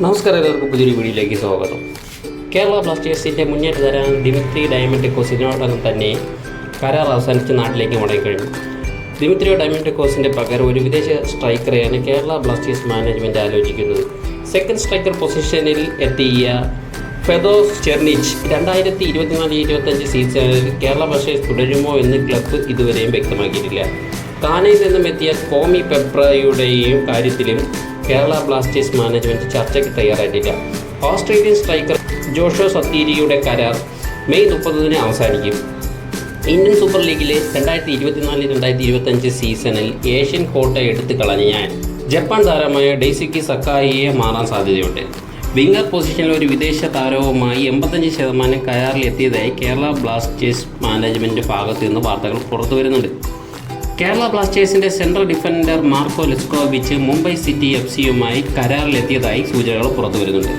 നമസ്കാരം എല്ലാവർക്കും പുതിയൊരു വീഡിയോയിലേക്ക് സ്വാഗതം. കേരള ബ്ലാസ്റ്റേഴ്സിന്റെ മുന്നേറ്റ തരാൻ ദിമിത്രി ഡയമൻഡിക്കോസ് ഇതിനോടകം തന്നെ കരാർ അവസാനിച്ച് നാട്ടിലേക്ക് മടങ്ങിക്കഴിഞ്ഞു. ദിമിത്രിയോ കോസിന്റെ പകരം ഒരു വിദേശ സ്ട്രൈക്കറെയാണ് കേരള ബ്ലാസ്റ്റേഴ്സ് മാനേജ്മെന്റ് ആലോചിക്കുന്നത്. സെക്കൻഡ് സ്ട്രൈക്കർ പൊസിഷനിൽ എത്തിയ ഫെദോസ് ചെർണിച്ച് രണ്ടായിരത്തി ഇരുപത്തിനാല് ഇരുപത്തഞ്ച് സീസണിൽ കേരള ബ്ലാസ്റ്റേഴ്സ് തുടരുമോ എന്ന് ക്ലബ്ബ് ഇതുവരെയും വ്യക്തമാക്കിയിട്ടില്ല. കാനയിൽ നിന്നും എത്തിയ കോമി പെപ്രയുടെയും കാര്യത്തിലും കേരള ബ്ലാസ്റ്റേഴ്സ് മാനേജ്മെന്റ് ചർച്ചയ്ക്ക് തയ്യാറായിട്ടില്ല. ഓസ്ട്രേലിയൻ സ്ട്രൈക്കർ ജോഷോ സത്തീരിയുടെ കരാർ മെയ് മുപ്പതിന് അവസാനിക്കും. ഇന്ത്യൻ സൂപ്പർ ലീഗിലെ രണ്ടായിരത്തി ഇരുപത്തിനാല് രണ്ടായിരത്തി ഇരുപത്തഞ്ച് സീസണിൽ ഏഷ്യൻ കോട്ട എടുത്തു കളഞ്ഞ ജപ്പാൻ താരമായ ഡെയ്സിക്കി സക്കായിയെ മാറാൻ സാധ്യതയുണ്ട്. വിംഗർ പൊസിഷനിൽ ഒരു വിദേശ താരവുമായി എൺപത്തഞ്ച് ശതമാനം കരാറിലെത്തിയതായി കേരള ബ്ലാസ്റ്റേഴ്സ് മാനേജ്മെന്റ് ഭാഗത്തു നിന്ന് വാർത്തകൾ പുറത്തു വരുന്നുണ്ട് കേരള ബ്ലാസ്റ്റേഴ്സിന്റെ central defender Marko Leskovic Mumbai city F സിയുമായി കരാറിലെത്തിയതായി സൂചനകൾ പുറത്തുവരുന്നുണ്ട്.